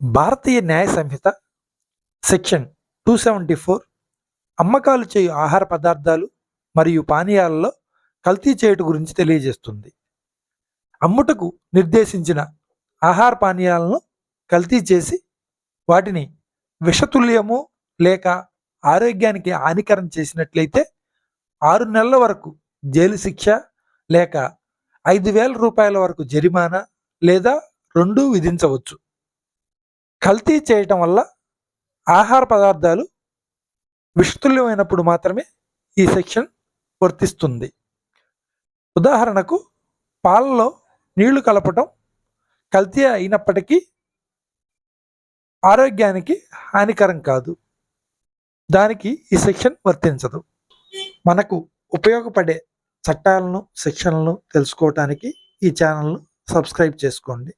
Bharatiya Nyaya Sanhita section two seventy four అమ్మకాలు చేయు ఆహార పదార్థాలు మరియు పానీయాలలో కల్తీ చేయుట గురించి తెలియజేస్తుంది. అమ్ముటకు నిర్దేశించిన ఆహార పానీయాలను కల్తీ చేసి వాటిని విషతుల్యము లేక ఆరోగ్యానికి హానికరం చేసినట్లయితే ఆరు నెలల వరకు జైలు శిక్ష లేక ఐదు వేల రూపాయల వరకు జరిమానా లేదా రెండూ విధించవచ్చు. కల్తీ చేయటం వల్ల ఆహార పదార్థాలు విషతుల్యమైనప్పుడు మాత్రమే ఈ సెక్షన్ వర్తిస్తుంది. ఉదాహరణకు పాలలో నీళ్ళు కలపటం కల్తీ అయినప్పటికీ ఆరోగ్యానికి హానికరం కాదు. దానికి ఈ సెక్షన్ వర్తించదు. మనకు ఉపయోగపడే చట్టాలను సెక్షన్లను తెలుసుకోవటానికి ఈ ఛానల్ను సబ్స్క్రైబ్ చేసుకోండి.